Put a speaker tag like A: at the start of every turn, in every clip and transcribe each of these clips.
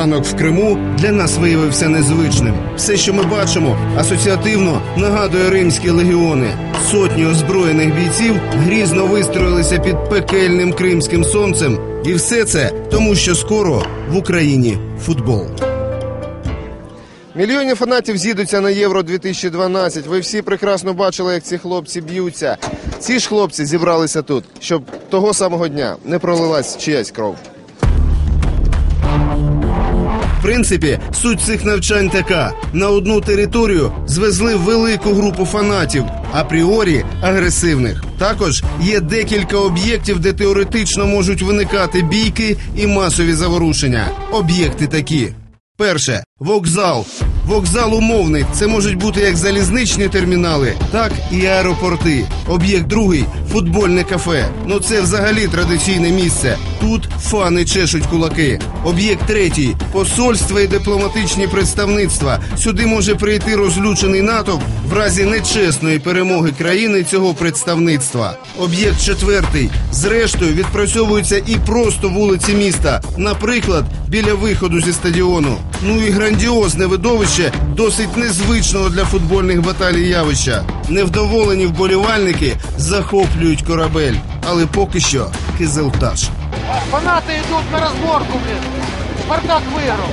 A: Ранок в Криму для нас виявився незвичним. Все, що ми бачимо, асоціативно нагадує римські легіони. Сотні озброєних бійців грізно вистроїлися під пекельним кримським сонцем. І все це тому, що скоро в Україні футбол.
B: Мільйони фанатів з'їдуться на Євро 2012. Ви всі прекрасно бачили, як ці хлопці б'ються. Ці ж хлопці зібралися тут, щоб того самого дня не пролилась чиясь кров.
A: Принципі, суть цих навчань така: на одну територію звезли велику групу фанатів, апріорі агресивних. Також є декілька об'єктів, де теоретично можуть виникати бійки і масові заворушення. Об'єкти такі: перше вокзал. Вокзал умовний. Це можуть бути як залізничні термінали, так і аеропорти. Об'єкт другий футбольне кафе. Ну це взагалі традиційне місце. Тут фани чешуть кулаки. Об'єкт третій посольства і дипломатичні представництва. Сюди може прийти розлючений натовп в разі нечесної перемоги країни цього представництва. Об'єкт четвертий. Зрештою відпрацьовуються і просто вулиці міста, наприклад, біля виходу зі стадіону. Ну і грандіозне видовище досить незвичного для футбольних баталій явища. Невдоволені вболівальники захоплюють корабель, але поки що кизелтаж.
C: Фанати йдуть на розборку, блін. Спартак выиграл.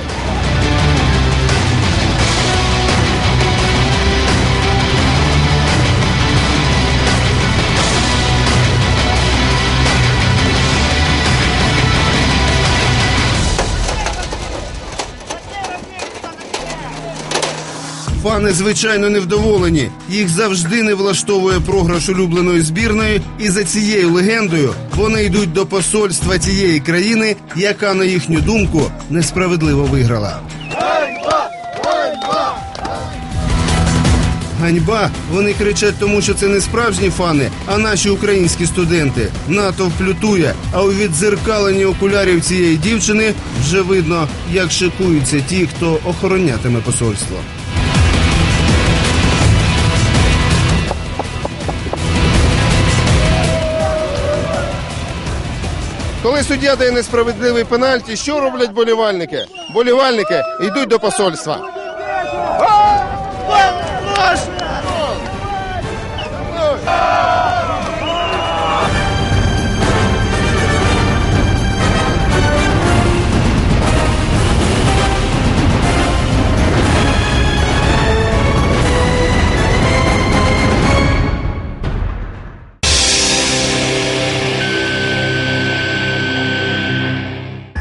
A: Фани, звичайно, невдоволені. Їх завжди не влаштовує програш улюбленої збірної, і за цією легендою вони йдуть до посольства тієї країни, яка, на їхню думку, несправедливо виграла. Ганьба! Вони кричать, тому що це не справжні фани, а наші українські студенти. Натовп лютує, а у віддзеркаленні окулярів цієї дівчини вже видно, як шикуються ті, хто охоронятиме посольство.
B: Коли суддя дає несправедливий пенальті, що роблять болівальники? Болівальники йдуть до посольства.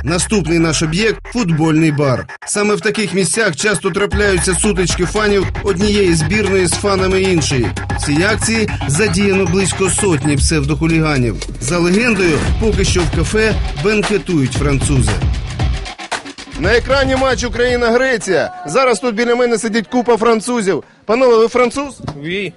A: Наступний наш об'єкт футбольний бар. Саме в таких місцях часто трапляються сутички фанів однієї збірної з фанами іншої. В цій акції задіяно близько сотні псевдохуліганів. За легендою, поки що в кафе бенкетують французи.
B: На екрані матч Україна-Греція. Зараз тут біля мене сидить купа французів. Панове, ви француз?
D: Oui.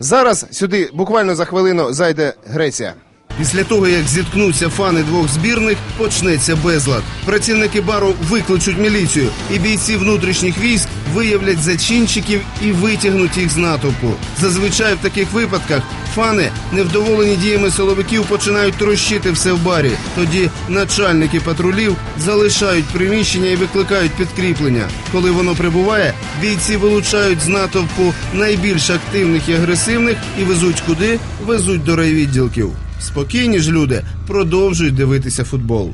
B: Зараз сюди буквально за хвилину зайде Греція.
A: Після того, як зіткнуться фани двох збірних, почнеться безлад. Працівники бару викличуть міліцію, і бійці внутрішніх військ виявлять зачинщиків і витягнуть їх з натовпу. Зазвичай в таких випадках фани, невдоволені діями силовиків, починають трощити все в барі. Тоді начальники патрулів залишають приміщення і викликають підкріплення. Коли воно прибуває, бійці вилучають з натовпу найбільш активних і агресивних і везуть куди? Везуть до райвідділків. Спокійні ж люди продовжують дивитися футбол.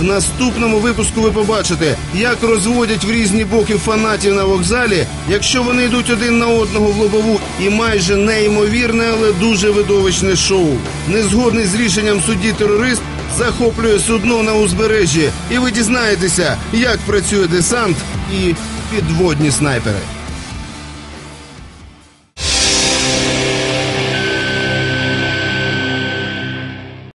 A: В наступному випуску ви побачите, як розводять в різні боки фанатів на вокзалі, якщо вони йдуть один на одного в лобову, і майже неймовірне, але дуже видовищне шоу. Незгодний з рішенням судді терорист захоплює судно на узбережжі, і ви дізнаєтеся, як працює десант і підводні снайпери.